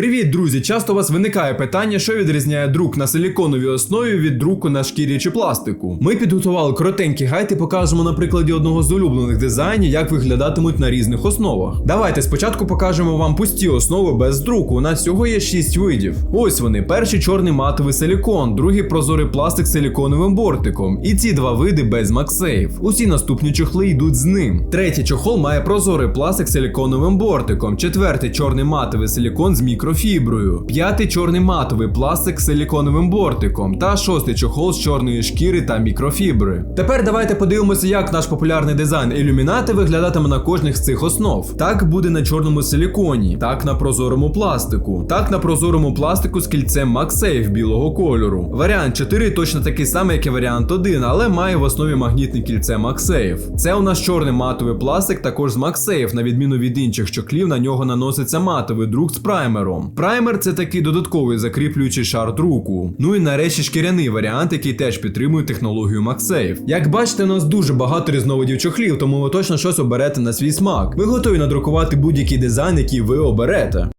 Привіт, друзі! Часто у вас виникає питання, що відрізняє друк на силіконовій основі від друку на шкірі чи пластику. Ми підготували коротенький гайд і покажемо на прикладі одного з улюблених дизайнів, як виглядатимуть на різних основах. Давайте спочатку покажемо вам пусті основи без друку. У нас всього є 6 видів. Ось вони: перший чорний матовий силікон, другий прозорий пластик з силіконовим бортиком. І ці два види без MagSafe. Усі наступні чохли йдуть з ним. Третій чохол має прозорий пластик з силіконовим бортиком. Четвертий чорний матовий силікон з мікрофіброю. П'ятий чорний матовий пластик з силіконовим бортиком. Та шостий чохол з чорної шкіри та мікрофібри. Тепер давайте подивимося, як наш популярний дизайн ілюмінати виглядатиме на кожних з цих основ. Так буде на чорному силіконі, так на прозорому пластику, так на прозорому пластику з кільцем MagSafe білого кольору. Варіант 4 точно такий самий, як і варіант 1, але має в основі магнітне кільце MagSafe. Це у нас чорний матовий пластик, також з MagSafe, на відміну від інших чоклів, на нього наноситься матовий друк з праймером. Праймер це такий додатковий закріплюючий шар друку. Ну і нарешті шкіряний варіант, який теж підтримує технологію MagSafe. Як бачите, у нас дуже багато різновидів чохлів, тому ви точно щось оберете на свій смак. Ви готові надрукувати будь-який дизайн, який ви оберете.